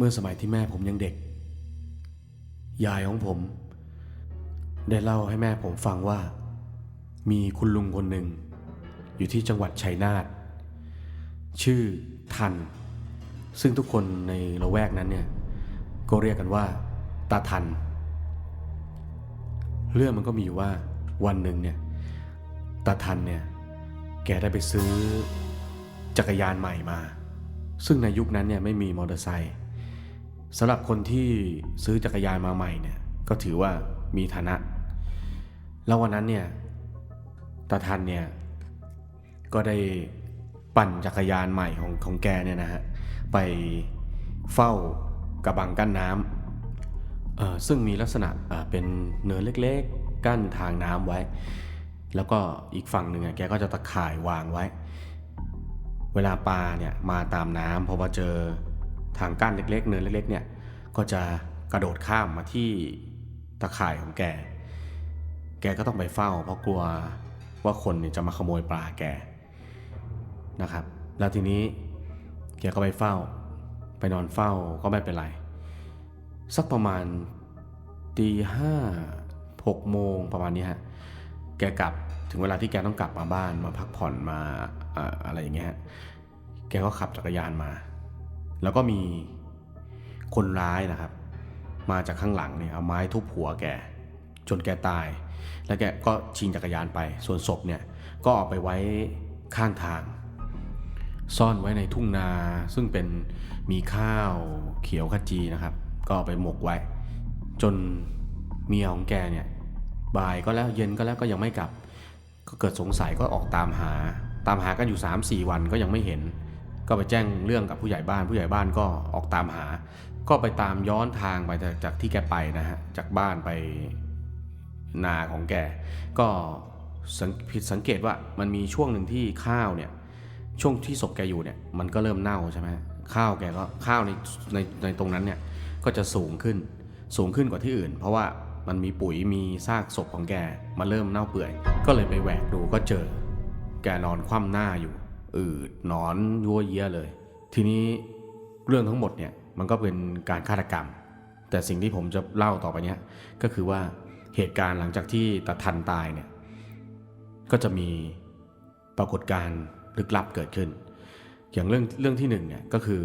เมื่อสมัยที่แม่ผมยังเด็ก ยายของผม ได้เล่าให้แม่ผมฟังว่า มีคุณลุงคนหนึ่ง อยู่ที่จังหวัดชัยนาทชื่อทัน ซึ่งทุกคนในละแวกนั้นเนี่ย ก็เรียกกันว่า ตาทัน เรื่องมันก็มีอยู่ว่าวันหนึ่งเนี่ยตาทันเนี่ย แกได้ไปซื้อจักรยานใหม่มา ซึ่งในยุคนั้นเนี่ยไม่มีมอเตอร์ไซค์ สำหรับคนที่ซื้อจักรยานมาใหม่เนี่ยก็ถือว่ามีฐานะ แล้ววันนั้นเนี่ยตาทันเนี่ยก็ได้ปั่นจักรยานใหม่ของของแกเนี่ยนะฮะไปเฝ้ากระบังกั้นน้ำเอ่อซึ่งมีลักษณะอ่าเป็นเนินเล็กๆ กั้นทางน้ำไว้ แล้วก็อีกฝั่งหนึ่งอะแกก็จะตะข่ายวางไว้ เวลาปลาเนี่ยมาตามน้ำพอมาเจอ ทางกั้นเล็กๆ เนินเล็กๆเนี่ยก็จะกระโดดข้ามมาที่ตะข่ายของแก แกก็ต้องไปเฝ้า เพราะกลัวว่าคนเนี่ยจะมาขโมยปลาแกนะครับ แล้วทีนี้แกก็ไปเฝ้า ไปนอนเฝ้าก็ไม่เป็นไร สักประมาณตีห้าหกโมงประมาณนี้ฮะ แกกลับถึงเวลาที่แกต้องกลับมาบ้านมาพักผ่อนมาอ่าอะไรอย่างเงี้ย แกก็ขับจักรยานมา แล้วก็มีคนร้ายนะครับ มาจากข้างหลังเนี่ยเอาไม้ทุบหัวแกจนแกตาย แล้วแกก็ชิงจักรยานไป ส่วนศพเนี่ยก็เอาไปไว้ข้างทาง ซ่อนไว้ในทุ่งนาซึ่งเป็นมีข้าวเขียวขจีนะครับ ก็เอาไปหมกไว้ จนเมียของแกเนี่ยบ่ายก็แล้วเย็นก็แล้วก็ยังไม่กลับ ก็เกิดสงสัยก็ออกตามหา ตามหากันอยู่ 3-4 วันก็ยังไม่เห็น ก็ไปแจ้งเรื่องกับผู้ใหญ่บ้าน ผู้ใหญ่บ้านก็ออกตามหา ก็ไปตามย้อนทางไปจากที่แกไปนะฮะจากบ้านไปนาของแก ก็ผิดสังเกตว่ามันมีช่วงหนึ่งที่ข้าวเนี่ยช่วงที่ศพแกอยู่เนี่ยมันก็เริ่มเน่าใช่ไหมข้าวแกก็ข้าวในในในตรงนั้นเนี่ยก็จะสูงขึ้นสูงขึ้นกว่าที่อื่น เพราะว่ามันมีปุ๋ยมีซากศพของแกมาเริ่มเน่าเปื่อย ก็เลยไปแหวกดูก็เจอ แกนอนคว่ำหน้าอยู่ อืดหนอนยัวเยียเลย ทีนี้เรื่องทั้งหมดเนี่ยมันก็เป็นการฆาตกรรม แต่สิ่งที่ผมจะเล่าต่อไปเนี้ยก็คือว่าเหตุการณ์หลังจากที่ตาทันตายเนี่ยก็จะมีปรากฏการณ์ลึกลับเกิดขึ้น อย่างเรื่องเรื่องที่หนึ่งเนี่ยก็คือ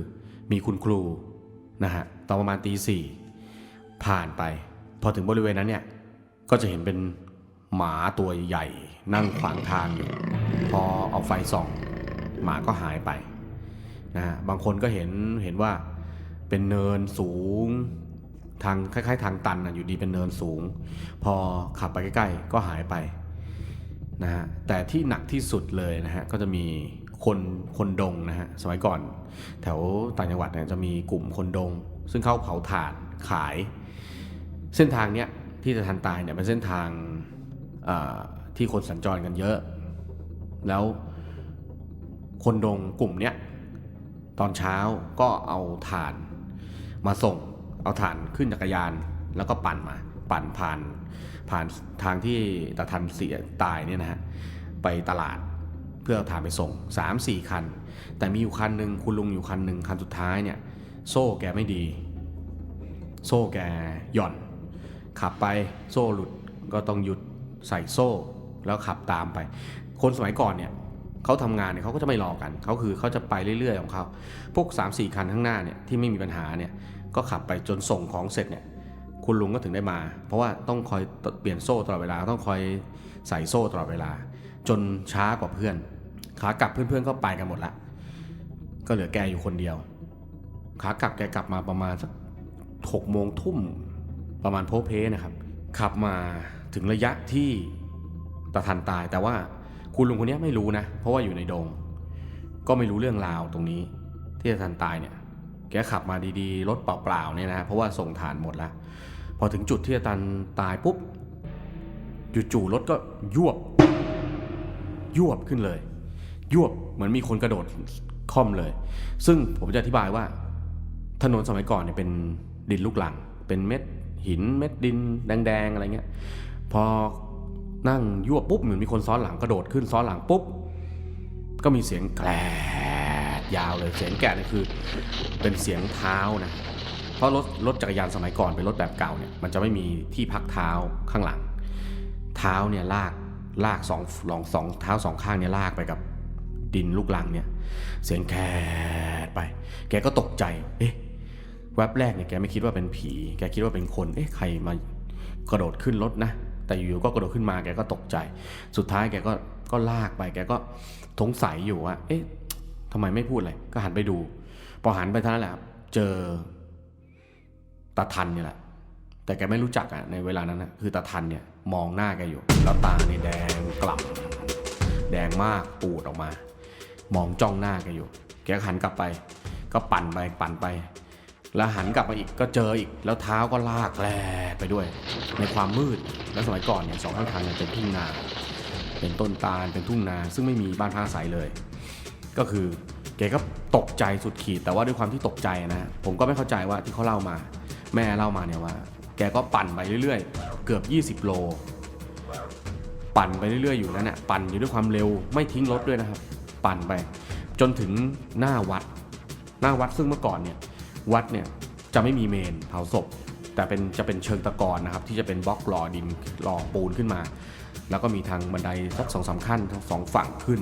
มีคุณครูนะฮะตอนประมาณตีสี่ผ่านไป พอถึงบริเวณนั้นเนี่ยก็จะเห็นเป็นหมาตัวใหญ่ นั่งขวางทางอยู่พอเอาไฟส่อง หมาก็หายไปนะฮะบางคนก็เห็นเห็นว่าเป็นเนินสูงทางคล้ายๆ ทางตันนะอยู่ดีเป็นเนินสูง พอขับไปใกล้ ๆ ก็หายไปนะฮะแต่ที่หนักที่สุดเลยนะฮะก็จะมีคนคนดงนะฮะสมัยก่อน แถวต่างจังหวัดเนี่ยจะมีกลุ่มคนดง ซึ่งเขาเผาถ่านขาย เส้นทางเนี้ยที่จะทันตายเนี่ยเป็นเส้นทางที่คนสัญจรกันเยอะ แล้ว คนดงกลุ่มเนี้ยตอนเช้าก็เอาถ่านมาส่ง เอาถ่านขึ้นจักรยาน แล้วก็ปั่นมา ปั่นผ่านผ่านทางที่ตาทันเสียตายเนี่ยนะฮะไปตลาดเพื่อเอาถ่านไปส่ง 3-4 คัน แต่มีอยู่คันหนึ่งคุณลุงอยู่คันหนึ่งคันสุดท้ายเนี่ยโซ่แกไม่ดี โซ่แกหย่อน ขับไปโซ่หลุดก็ต้องหยุดใส่โซ่แล้วขับตามไป คนสมัยก่อนเนี่ย เขาทำงานเนี่ยเขาก็จะไม่รอกันเขาคือเขาจะไปเรื่อยๆของเขาพวก 3 4 คันข้างหน้าเนี่ยที่ไม่มีปัญหาเนี่ยก็ขับไปจนส่งของเสร็จเนี่ยคุณลุงก็ถึงได้มา เพราะว่าต้องคอยเปลี่ยนโซ่ตลอดเวลาต้องคอยใส่โซ่ตลอดเวลา จนช้ากว่าเพื่อนขากลับเพื่อนๆก็ไปกันหมดละก็เหลือแกอยู่คนเดียว ขากลับแกกลับมาประมาณสักหกโมงทุ่มประมาณโพเพนะครับ ขับมาถึงระยะที่ตาทันตายแต่ว่า คุณลุงคนนี้ไม่รู้นะ เพราะว่าอยู่ในดง ก็ไม่รู้เรื่องราวตรงนี้ ที่ตาทันตายเนี่ย แกขับมาดีๆ รถเปล่าๆเนี่ยนะเพราะว่าส่งฐานหมดแล้ว พอถึงจุดที่ตาทันตายปุ๊บจู่ๆรถก็ยวบ ยวบขึ้นเลย ยวบเหมือนมีคนกระโดดค่อมเลย ซึ่งผมจะอธิบายว่า ถนนสมัยก่อนเนี่ยเป็นดินลูกหลัง เป็นเม็ดหินเม็ดดินแดงๆอะไรเงี้ย พอ นั่งยั่วปุ๊บเหมือนมีคนซ้อนหลังกระโดดขึ้นซ้อนหลังปุ๊บ ก็มีเสียงแกรดยาวเลยเสียงแกรดนี่คือ เป็นเสียงเท้านะเพราะรถรถจักรยานสมัยก่อนเป็นรถแบบเก่าเนี่ยมันจะไม่มีที่พักเท้าข้างหลัง เท้าเนี่ยลากลากสองลองสองเท้าสองข้างเนี่ยลากไปกับดินลูกลังเนี่ยเสียงแคดไป แกก็ตกใจเอ๊ะแวบแรกเนี่ยแกไม่คิดว่าเป็นผี แกคิดว่าเป็นคน เอ๊ะใครมากระโดดขึ้นรถนะ แต่อยู่ๆก็กระโดดขึ้นมาแกก็ตกใจ สุดท้ายแกก็ก็ลากไปแกก็สงสัยอยู่ว่า เอ๊ะทำไมไม่พูดอะไรก็หันไปดู พอหันไปท่านั้นแหละครับเจอตาทันเนี่ยแหละ แต่แกไม่รู้จักอะในเวลานั้นนะคือตาทันเนี่ยมองหน้าแกอยู่ แล้วตาเนี่ยแดงกล่ำแดงมากปูดออกมา มองจ้องหน้าแกอยู่ แกก็หันกลับไป ก็ปั่นไปปั่นไป แล้วหันกลับมาอีกก็เจออีก แล้วเท้าก็ลากแลไปด้วย ในความมืด แล้วสมัยก่อนเนี่ยสองข้างทางเนี่ยเป็นทุ่งนา เป็นต้นตาล เป็นทุ่งนา ซึ่งไม่มีบ้านพักอาศัยเลย ก็คือแกก็ตกใจสุดขีด แต่ว่าด้วยความที่ตกใจนะ ผมก็ไม่เข้าใจว่าที่เขาเล่ามา แม่เล่ามาเนี่ยว่า แกก็ปั่นไปเรื่อยๆ เกือบ 20 โล ปั่นไปเรื่อยๆอยู่นั่นน่ะปั่นอยู่ด้วยความเร็ว ไม่ทิ้งรถด้วยนะครับ ปั่นไป จนถึงหน้าวัด หน้าวัดซึ่งเมื่อก่อนเนี่ย วัดเนี่ยจะไม่มีเมนเผาศพ แต่เป็นจะเป็นเชิงตะกอนนะครับ ที่จะเป็นบล็อกหล่อดินหล่อปูนขึ้นมา แล้วก็มีทางบันไดสักสองสามขั้นทั้งสองฝั่งขึ้น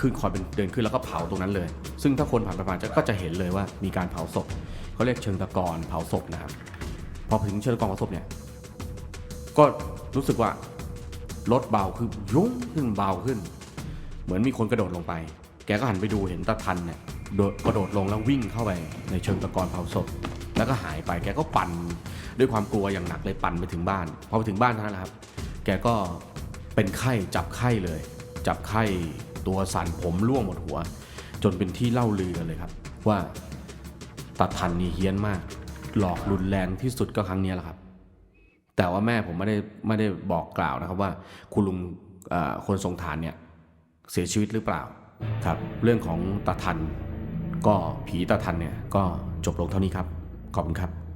ขึ้นคอยเป็นเดินขึ้นแล้วก็เผาตรงนั้นเลย ซึ่งถ้าคนผ่านไปผ่านจะก็จะเห็นเลยว่ามีการเผาศพเขาเรียกเชิงตะกอนเผาศพนะครับ พอถึงเชิงตะกอนเผาศพเนี่ยก็รู้สึกว่ารถเบาคือยุ่งขึ้นเบาขึ้น เหมือนมีคนกระโดดลงไป แกก็หันไปดูเห็นตาทันเนี่ย โดดกระโดดลงแล้ววิ่งเข้าไปในเชิงตะกอนเผาศพแล้วก็หายไปแกก็ปั่นด้วยความกลัวอย่างหนักเลยปั่นไปถึงบ้านพอไปถึงบ้านเท่านั้นแหละครับ แกก็เป็นไข้จับไข้เลย จับไข้ตัวสั่นผมร่วงหมดหัว จนเป็นที่เล่าลือกันเลยครับ ว่าตาทันนี่เฮี้ยนมาก หลอกรุนแรงที่สุดก็ครั้งนี้แหละครับ แต่ว่าแม่ผมไม่ได้ไม่ได้บอกกล่าวนะครับว่าคุณลุงคนทรงฐานเนี่ยเสียชีวิตหรือเปล่าครับ เรื่องของตาทัน ก็ผีตาทันเนี่ยก็จบลงเท่านี้ครับ ขอบคุณครับ